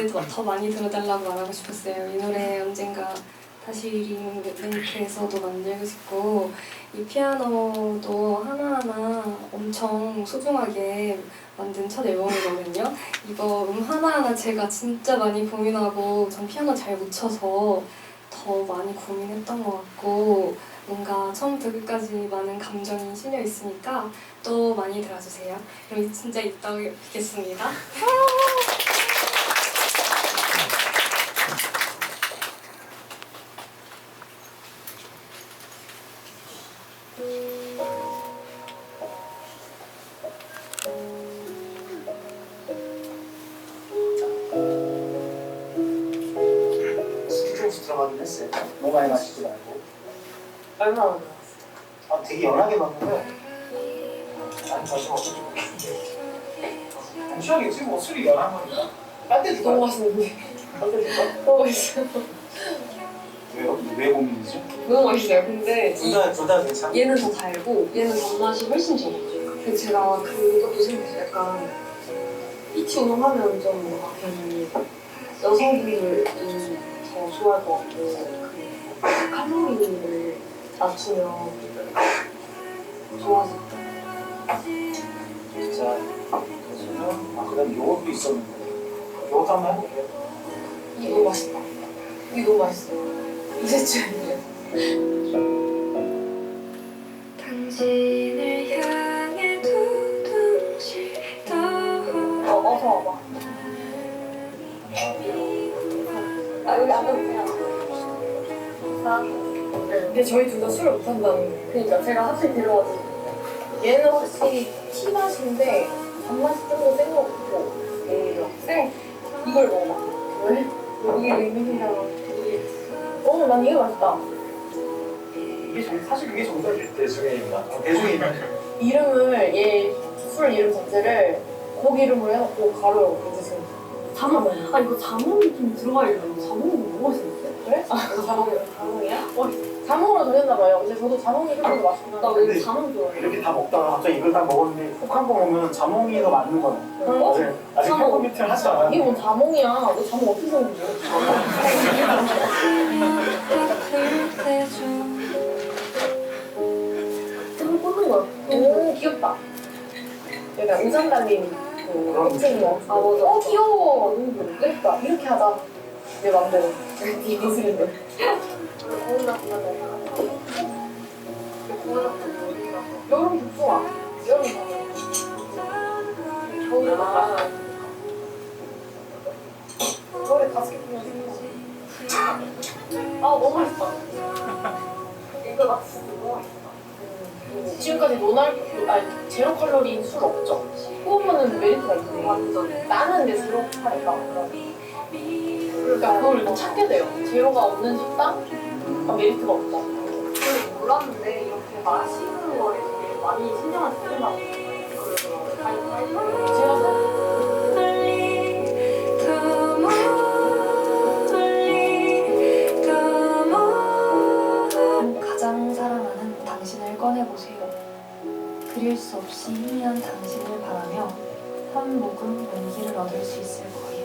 노래 더, 더 많이 들어달라고 말하고 싶었어요. 이 노래 언젠가 다시 리메이크해서도 만들고 싶고 이 피아노도 하나하나 엄청 소중하게 만든 첫 앨범이거든요. 이거 음 하나하나 제가 진짜 많이 고민하고 전 피아노 잘 못 쳐서 더 많이 고민했던 것 같고 뭔가 처음부터 끝까지 많은 감정이 실려 있으니까 또 많이 들어주세요. 그럼 진짜 이따 뵙겠습니다. 들어가긴 했어요. 너무 많이 마시지 말고. 얼마나 아, 되게 연하게 먹는데. 아니, 다시 먹어. 취향이 요즘 뭐 술이 연한 거니까. 딴데 너무 두고 맛있는데 딴데 두고 너무 맛있어 왜요? 왜 고민이죠? 너무 맛있어요 근데 이, 둘다 둘 다 괜찮아. 얘는 더 달고 얘는 단맛이 훨씬 적었죠 근데 제가 그것도 생각했어요 약간 피치 운동하면 좀 뭔가 괜히 여성분들 이더 좋아할 것 같고 그 칼로리를 낮추면 것 진짜. 그러면 아, 그다음 요것도 있었는데. 요것도 한번 해볼게요. 너무 맛있다 이게 너무 맛있어요 이제쯤이에요 당신을 향해 두둥실 떠 어, 어서 와봐 아 여기 앉아보세요. 아, 근데 저희 둘 다 술을 못한다는 그러니까 제가 확실히 데려와서. 얘는 확실히 티 맛인데 단맛이 좀더 센 것 같고 오히려 쌩 이걸 먹어봐. 왜? 이게 의미이라고 어, 난 이게 맛있다. 이게 정, 사실 이게 정답일 대중의인가? 대중의인가? 이름을 얘 술 이름 자체를 고기 이름으로 해놓고 이렇게 지금 자몽. 아 이거 자몽이 좀 들어가 있는 자몽이 너무 맛있는데? 그래? 아, 자몽이, 자몽이야? 어, 자몽으로 돌렸나봐요. 근데 저도 자몽이 조금 더 맛있긴 나. 왜 자몽 좋아해? 이렇게 다 먹다가 갑자기 이걸 딱 먹었는데 콕 한번 오면 자몽이 더 맞는 거네. 어? 아직 아직 자몽. 컴퓨터를 하지 않았는데. 이게 뭔 자몽이야. 너 자몽 어떻게 생겼는지 좀 꽂는 거야. 오, 귀엽다. 약간 달 린그 그런 껍질인 거. 아, 맞아. 어, 귀여워. 너무 예쁘다. 이렇게 하자. 내 맘대로. 네 모습인데. 여름 복숭아. 여름 겨울에 막 겨울에 보면 생각. 아 너무 맛있다. 이거 나 맛있다. 지금까지 노날 아니 제로 칼로리인 술 없죠? 뽑으면은 메리트가 있네. 완전. 나는 내 제로 하니까. 그러니까 그걸 일단 찾게 돼요. 제로가 없는 식당? 아, 메리트가 없다. 몰랐는데 이렇게 마시는 거에 되게 많이 신경을 쓰나 제가 그림을 꺼내보세요. 그릴 수 없이 희미한 당신을 바라며 한 모금 용기를 얻을 수 있을 거예요.